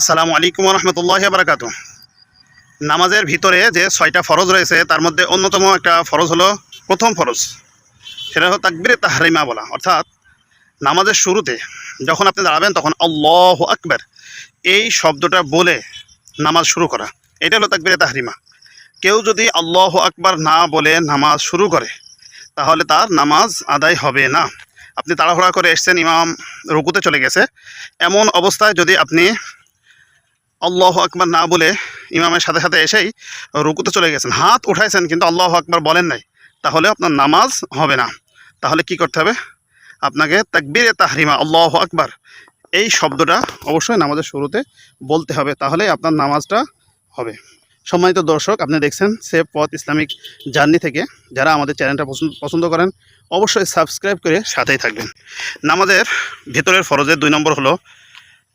আসসালামু আলাইকুম রহমতুল্লাহ বারাকাত নামাজের ভিতরে যে ছয়টা ফরজ রয়েছে, তার মধ্যে অন্যতম একটা ফরজ হলো প্রথম ফরজ। সেটা হলো তাকবিরে তাহরিমা বলা। অর্থাৎ নামাজের শুরুতে যখন আপনি দাঁড়াবেন, তখন আল্লাহ আকবার এই শব্দটা বলে নামাজ শুরু করা। এটা হলো তাকবিরে তাহরিমা। কেউ যদি আল্লাহ আকবার না বলে নামাজ শুরু করে, তাহলে তার নামাজ আদায় হবে না। আপনি তাড়াহুড়া করে এসছেন, ইমাম রুকুতে চলে গেছে। এমন অবস্থায় যদি আপনি আল্লাহ আকবার না বলে ইমামের সাথে সাথে এসেই রুকুতে চলে গেছেন। হাত উঠাইছেন কিন্তু আল্লাহ আকবার বলেন নাই। তাহলে আপনার নামাজ হবে না। তাহলে কি করতে হবে? আপনাকে তাকবিরে তাহরিমা, আল্লাহ আকবার এই শব্দটা অবশ্যই নামাজের শুরুতে বলতে হবে। তাহলে আপনার নামাজটা হবে। সম্মানিত দর্শক, আপনি দেখছেন সেফ পথ ইসলামিক জার্নি থেকে। যারা আমাদের চ্যানেলটা পছন্দ পছন্দ করেন, অবশ্যই সাবস্ক্রাইব করে সাথেই থাকবেন। নামাজের ভেতরের ফরজের দুই নম্বর হলো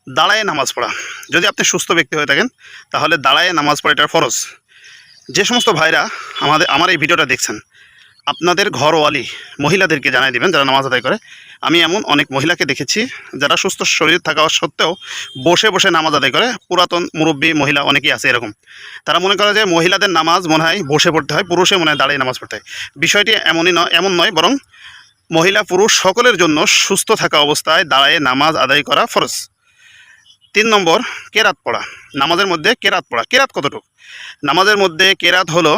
দাঁড়ায় নামাজ পড়া। যদি আপনি সুস্থ ব্যক্তি হয়ে থাকেন, তাহলে দাঁড়ায় নামাজ পড়া এটার ফরজ। যে সমস্ত ভাইরা আমাদের, আমার এই ভিডিওটা দেখছেন, আপনাদের ঘরওয়ালি মহিলাদেরকে জানাই দিবেন যারা নামাজ আদায় করে। আমি এমন অনেক মহিলাকে দেখেছি যারা সুস্থ শরীর থাকা সত্ত্বেও বসে বসে নামাজ আদায় করে। পুরাতন মুরব্বী মহিলা অনেকেই আছে এরকম। তারা মনে করে যে মহিলাদের নামাজ মনে হয় বসে পড়তে হয়, পুরুষে মনে হয় দাঁড়িয়ে নামাজ পড়তে হয়। বিষয়টি এমনই নয়, এমন নয়, বরং মহিলা পুরুষ সকলের জন্য সুস্থ থাকা অবস্থায় দাঁড়ায় নামাজ আদায় করা ফরজ। তিন নম্বর কেরাত পড়া। নামাজের মধ্যে কেরাত পড়া। কেরাত কতটুকু? নামাজের মধ্যে কেরাত হলো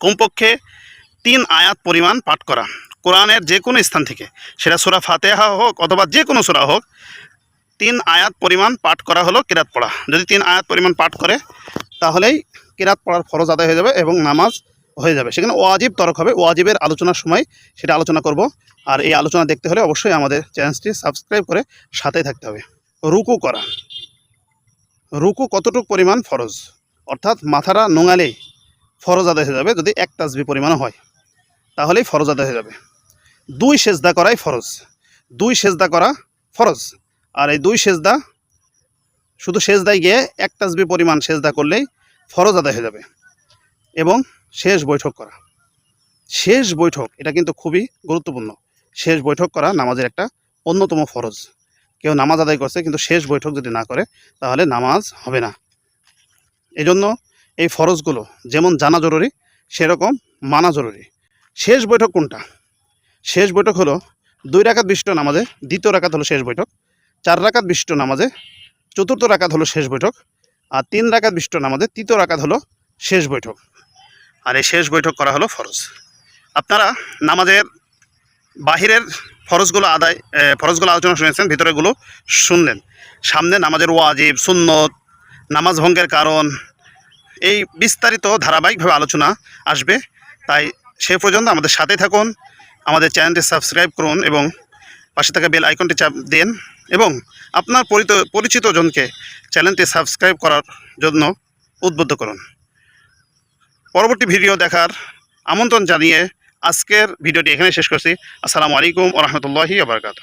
কমপক্ষে তিন আয়াত পরিমাণ পাঠ করা। কোরআনের যে কোনো স্থান থেকে। সেটা সোরা ফাতেহা হোক অথবা যে কোনো সোরা হোক, তিন আয়াত পরিমাণ পাঠ করা হলো কেরাত পড়া। যদি তিন আয়াত পরিমাণ পাঠ করে, তাহলেই কেরাত পড়ার ফরজ আদায় হয়ে যাবে এবং নামাজ হয়ে যাবে। সেখানে ওয়াজিব তরক হবে। ওয়াজিবের আলোচনার সময় সেটা আলোচনা করব। আর এই আলোচনা দেখতে হলে অবশ্যই আমাদের চ্যানেলটি সাবস্ক্রাইব করে সাথে থাকতে হবে। রুকু করা। রুকু কতটুক পরিমাণ ফরজ? অর্থাৎ মাথাটা নোঙালেই ফরজ আদায় হয়ে যাবে যদি এক তাসবি পরিমাণ হয়। তাহলেই ফরজ আদায় হয়ে যাবে। দুই সেজদা করাই ফরজ। দুই সেজদা করা ফরজ। আর এই দুই সেজদা, শুধু সেজদায় গিয়ে এক তাসবি পরিমাণ সেজদা করলেই ফরজ আদায় হয়ে যাবে। এবং শেষ বৈঠক করা। শেষ বৈঠক, এটা কিন্তু খুবই গুরুত্বপূর্ণ। শেষ বৈঠক করা নামাজের একটা অন্যতম ফরজ। কেউ নামাজ আদায় করছে, কিন্তু শেষ বৈঠক যদি না করে, তাহলে নামাজ হবে না। এজন্য এই ফরজগুলো যেমন জানা জরুরি, সেরকম মানা জরুরি। শেষ বৈঠক কোনটা? শেষ বৈঠক হলো দুই রাকাত বিশিষ্ট নামাজে, দ্বিতীয় রাকাত হলো শেষ বৈঠক, চার রাকাত বিশিষ্ট নামাজে, চতুর্থ রাকাত হলো শেষ বৈঠক, আর তিন রাকাত বিশিষ্ট নামাজে তৃতীয় রাকাত হলো শেষ বৈঠক। আর এই শেষ বৈঠক করা হলো ফরজ। আপনারা নামাজের বাহিরের ফরজগুলো আদায় ফরজগুলো আলোচনা শুনেছেন, ভিতরেগুলো শুনলেন। সামনে নামাজের ওয়াজিব, সুন্নত, নামাজ ভঙ্গের কারণ, এই বিস্তারিত ধারাবাহিকভাবে আলোচনা আসবে। তাই সে পর্যন্ত আমাদের সাথে থাকুন, আমাদের চ্যানেলটি সাবস্ক্রাইব করুন এবং পাশে থাকা বেল আইকনটি চাপ দেন এবং আপনার পরিত, পরিচিত জনকে চ্যানেলটি সাবস্ক্রাইব করার জন্য উদ্বুদ্ধ করুন। পরবর্তী ভিডিও দেখার আমন্ত্রণ জানিয়ে আজকের ভিডিওটি এখানে শেষ করছি। আসসালামু আলাইকুম রহমতুল্লাহি আবরকাত